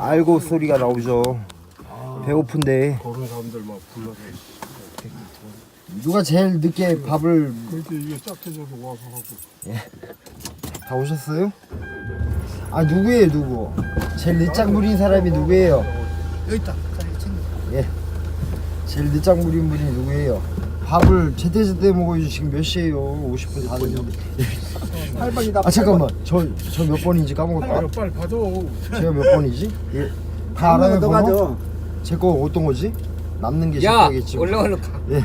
알고 소리가 나오죠. 배고픈데 그런 사람들 막 불러서 누가 제일 늦게 밥을 그렇게 이게 짝해져서 와서 하고 다 오셨어요? 아 누구예요 누구? 제일 늦장 부린 사람이 누구예요? 여기 있다. 예. 제일 늦장 부린 분이 누구예요? 밥을 제때 제때 먹어야지 지금 몇 시에요? 50분 다 됐는데 팔번이다. 아 잠깐만 저 저 몇 번인지 까먹었다 빨리 받아 제가 몇 번이지? 예. 다 알아요 너 번호? 가져. 제거 어떤 거지? 남는 게 야 제거겠지 얼른 얼른 가. 예.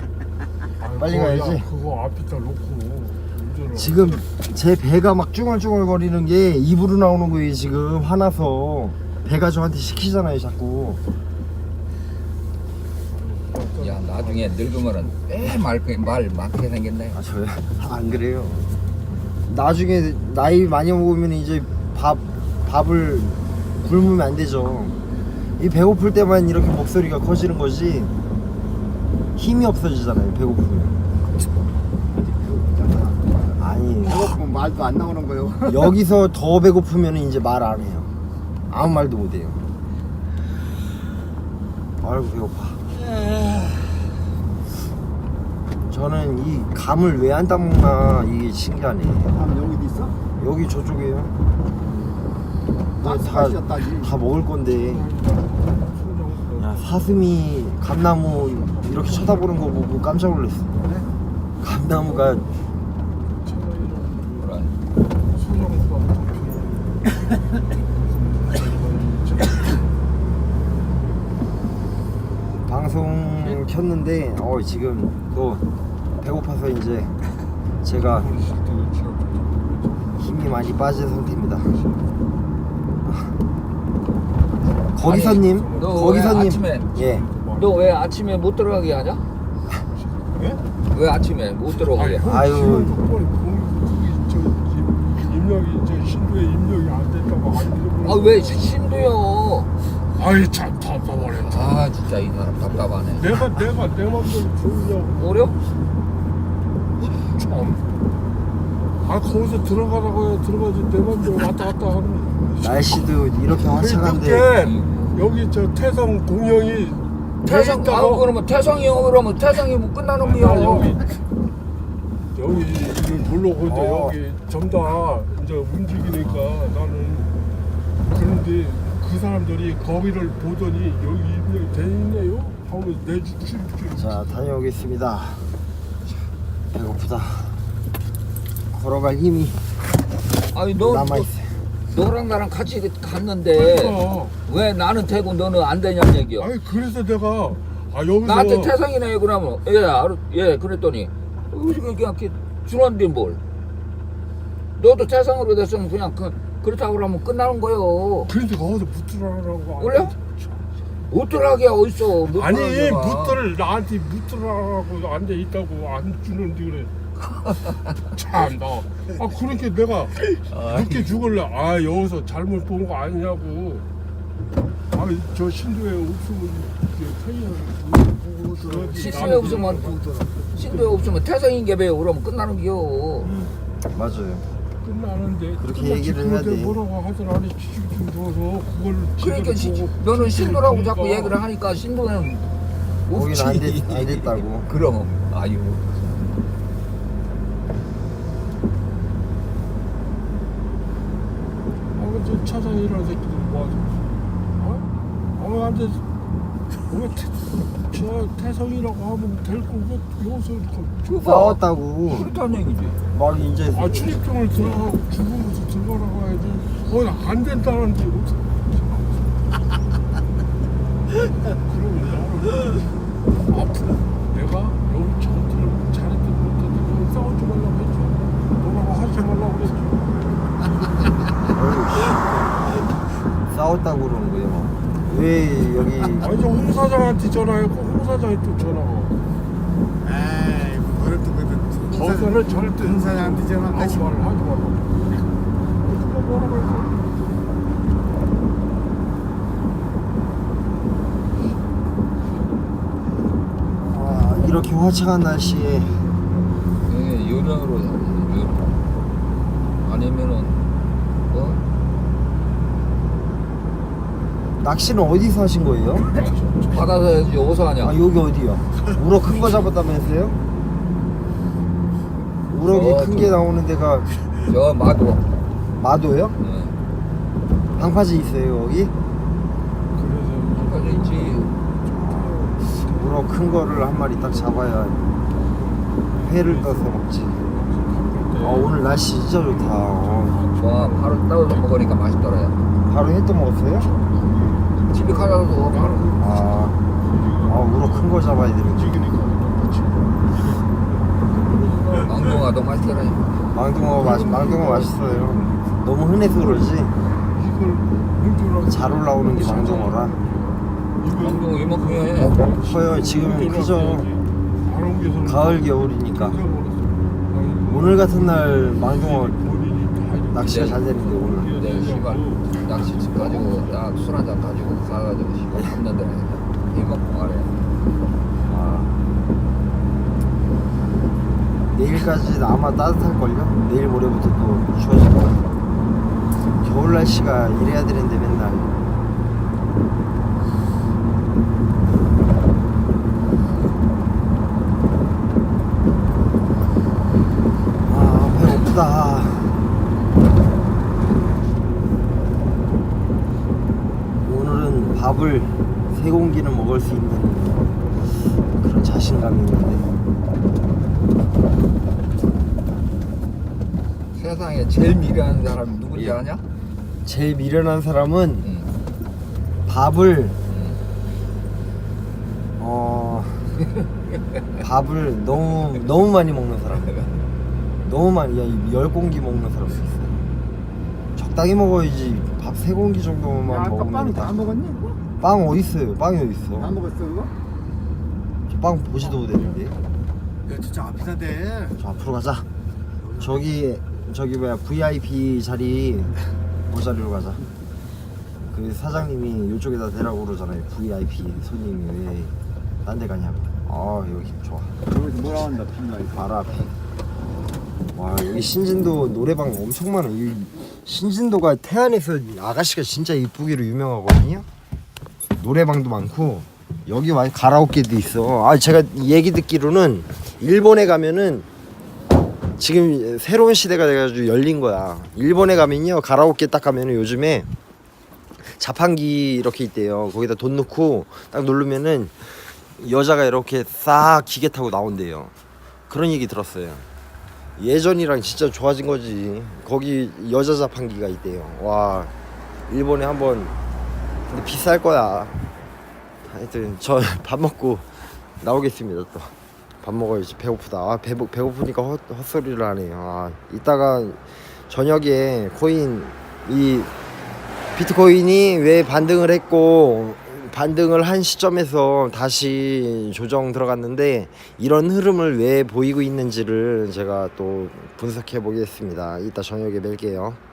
아이고, 빨리 야, 가야지. 그거 앞에다 놓고 운전을 지금 제 배가 막 쭈글쭈글 거리는 게 입으로 나오는 거예요 지금 화나서 배가 저한테 시키잖아요 자꾸 야 나중에 늙으면은 빼말 말 많게 생겼네. 아 저요? 안 그래요 나중에 나이 많이 먹으면 이제 밥 밥을 굶으면 안 되죠 이 배고플 때만 이렇게 목소리가 커지는 거지 힘이 없어지잖아요 배고프면 아니 배고프면 말도 안 나오는 거요. 여기서 더 배고프면 이제 말 안 해요. 아무 말도 못 해요. 아이고 배고파. 저는 이 감을 왜안 따먹나 이게 신기하네. 다음 여기도 있어? 여기 저쪽에요. 다, 다, 가시였다지. 다 먹을 건데 야, 사슴이 감나무 이렇게 쳐다보는 거 보고 깜짝 놀랐어. 감나무가. 방송 켰는데 어 지금 또 배고파서 이제 제가 힘이 많이 빠진 상태입니다. 거기서님, 거기서님, 아침에- 예, 너 왜 아침에 못 들어가게 하냐? 예? 왜 아침에 못 들어가게? 해? 아유. 입력이 저 신도에 입력이 안 됐다고 안 잃어버려 아왜 신도요? 아이 참 답답하네 아 진짜 이 사람 답답하네. 내가 내가 내 맘대로 들으려고 어려? 참. 아 거기서 들어가라고 해 들어가지 내 맘대로 왔다 갔다 하는 날씨도 이렇게 그 화창한데 늦게 여기 저 태성 공영이 태성 돼아 있다고. 그러면 태성이 형 그러면 태성이 뭐 끝나는 아, 거야? 여기 여기 이걸 놀러 오는데 어. 여기 전다 이제 움직이니까 나는 그런데 그 사람들이 거기를 보더니 여기 입력이 돼 있네요 하고 내주지 자 다녀오겠습니다. 배고프다. 걸어갈 힘이 아니 너, 너 남아있어요. 너랑 나랑 같이 갔는데 그러니까 왜 나는 되고 너는 안 되냐는 얘기야. 아니 그래서 내가 아 여기서 나한테 태성이네 그러면 예, 알아, 예 그랬더니 여기서 그냥 이렇게 주는데 뭘 너도 태성으로 됐으면 그냥 그, 그렇다고 그러면 끝나는 거요 그런데 거기서 묻으라고 원래? 못들어가게 어딨어? 못 아니. 묻들을 나한테 묻으라고 앉아 있다고 안 주는데 그래. 참나. 아 그렇게 내가 늦게 죽을래? 아 여기서 잘못 본 거 아니냐고. 아 저 신도에 없으면 신도에 없으면 신도에 없으면 태성인 게 배요 그러면 끝나는 게요. 맞아요. 끝나는데 그렇게 얘기를 해야 돼. 뭐라고 하더라니 지금 줘서 그걸 그러니까 시, 너는 신도라고. 자꾸 얘기를 하니까 신도는 거긴. 안, 됐, 안 됐다고. 그럼 아유 아, 저 차장이라는 새끼들 뭐하지? 어? 어, 나한테 왜 태, 저 태성이라고 하면 될 거고 여기서 이렇게 싸웠다고. 그렇다는 얘기지. 막 이제 아 출입증을 들어가고 죽으면서 들어가라고 해야지. 어, 안 된다는데 어떻게 그러면 나는 앞으로 내가 여기 전투를 잘했든 못했든 싸우지 말라고 했죠? 뭐라고 하지 말라고 씨. 싸웠다고 거예요. 왜 여기 아니 저홍 사장한테 전화했고 홍 사장이 또 전화가 에이, 그걸 또 그래도 거기서는 절대 사장한테 전화 아무 하지 말을 하지 말라고. 그거 뭐라고 했어? 아, 이렇게 화창한 날씨에. 예, 요령으로 살지 요령 아니면은 뭐 낚시는 어디서 하신 거예요? 바다에서 여기서 하냐 아 여기 어디요? 우럭 큰 거 잡았다면서요? 우럭이 어, 큰게 나오는 데가 저 마도 마도요? 응. 방파제 있어요 여기? 그래서 한가지 있지 우럭 큰 거를 한 마리 딱 잡아야 회를 떠서 먹지. 아 오늘 날씨 진짜 좋다. 어, 와 바로 따서 먹으니까 맛있더라 바로 회또 먹었어요? 바로 아, 아 우럭 큰거 잡아야 되는데. 망동아도 맛있더라 망둥어 맛 망둥어 맛있어요. 너무 흔해서 그러지 잘 올라오는 게 망둥어라. 망동어 이만큼 해 커요 지금은 크죠. 가을 겨울이니까. 오늘 같은 날 망둥어 낚시가 잘 되는데 오늘. 내 시간 낚시집 가지고 딱 술 한잔 가지고 가가지고 시간 잡는 데는 이만큼 아래 아. 내일까지 아마 따뜻할걸요? 내일 모레부터 또 추워질 거야. 겨울 날씨가 이래야 되는데 맨날. 아, 배고프다. 오늘은 밥을 세 공기는 먹을 수 있는 그런 자신감이 있는데 세상에 제일 미련한 사람이 누군지 예. 아냐? 제일 미련한 사람은 응. 밥을 응. 어 밥을 너무 너무 많이 먹는 사람 너무 많이 야, 열 공기 먹는 사람도 있어 적당히 먹어야지 밥 세 공기 정도만 먹으면 다- 먹었니? 빵 어디 있어요? 빵이 어디 있어? 다 먹었어 그거? 저빵 보지도 못했는데. 야 진짜 앞이사대. 저 앞으로 가자. 저기 저기 뭐야 VIP 자리 그 자리로 가자. 그 사장님이 이쪽에다 대라고 그러잖아요 VIP 손님이 왜 딴 데 가냐고. 아 여기 좋아. 여기 뭐라 한다 빛나 이거? 바로 앞에. 와 여기 신진도 노래방 엄청 많아. 이 신진도가 태안에서 아가씨가 진짜 이쁘기로 유명하거든요 노래방도 많고 여기 와 가라오케도 있어 아 제가 얘기 듣기로는 일본에 가면은 지금 새로운 시대가 돼가지고 열린 거야 일본에 가면요 가라오케 딱 가면은 요즘에 자판기 이렇게 있대요 거기다 돈 넣고 딱 누르면은 여자가 이렇게 싹 기계 타고 나온대요 그런 얘기 들었어요. 예전이랑 진짜 좋아진 거지. 거기 여자 자판기가 있대요. 와, 일본에 한번 근데 비쌀 거야. 하여튼 저 밥 먹고 나오겠습니다 또. 밥 먹어야지 배고프다. 아, 배 배고프니까 헛, 헛소리를 하네요. 아, 이따가 저녁에 코인 이 비트코인이 왜 반등을 했고 반등을 한 시점에서 다시 조정 들어갔는데 이런 흐름을 왜 보이고 있는지를 제가 또 분석해 보겠습니다. 이따 저녁에 뵐게요.